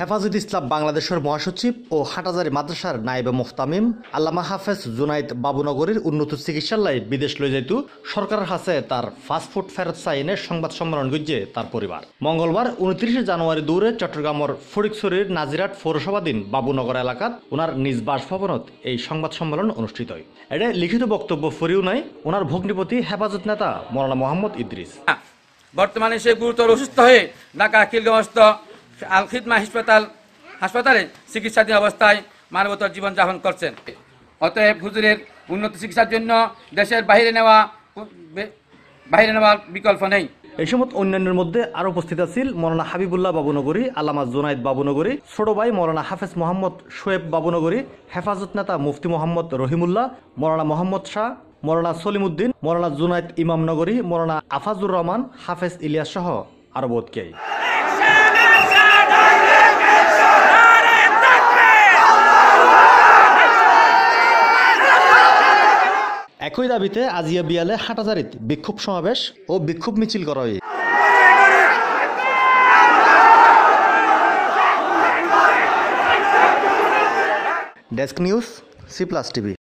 হেফাজত ইসলাম বাংলাদেশের মহাসচিব ও হাটাজারি মাদ্রাসার নায়েবে মুফতামিম, আল্লামা হাফেজ জুনাইদ বাবুনগরীর উন্নত চিকিৎসালয় বিদেশ লই যাইতু। সরকারের হাতে তার ফাস্টফুড ফেরত চাইনে সংবাদ সম্মেলন গজ্জে তার পরিবার। মঙ্গলবার উনত্রিশে জানুয়ারি দৌড়ে চট্টগ্রামের ফরিকছড়ির নাজিরাট পৌরসভাধীন বাবুনগর এলাকাত ওনার নিজ বাসভবনত এই সংবাদ সম্মেলন অনুষ্ঠিত হয়। এটা লিখিত বক্তব্য ফুরিও নাই ওনার ভগ্নিপতি হেফাজত নেতা মৌলানা মোহাম্মদ ইদ্রিস। বর্তমানে সে গুরুতর অসুস্থ হয়ে ঢাকা খিলগাঁওস্থ আল খিদমা হাসপাতাল হাসপাতালে চিকিৎসাধীন অবস্থায় মানবতার জীবনযাপন করছেন। অতএব হুজুরের উন্নত চিকিৎসার জন্য দেশের বাইরে নেওয়া বাইরে নেওয়ার বিকল্প নেই। এই সময় অন্যান্যের মধ্যে আরও উপস্থিত আছিল মৌলানা হাবিবুল্লাহ বাবুনগরী, আল্লামা জোনাইদ বাবুনগরী, ছোট ভাই মৌলানা হাফেজ মোহাম্মদ শোয়েব বাবুনগরী, হেফাজত নেতা মুফতি মোহাম্মদ রহিমুল্লাহ, মৌলানা মোহাম্মদ শাহ, মৌলানা সলিমুদ্দিন, মৌলানা জুনাইদ ইমামনগরী মৌলানা আফাজুর রহমান, হাফেজ ইলিয়াস সহ আরও বোধ একই দাবিতে আজিয়া বিয়ালে হাটাজারিত বিক্ষোভ সমাবেশ ও বিক্ষোভ মিছিল করা হয়। Desk news, C plus TV.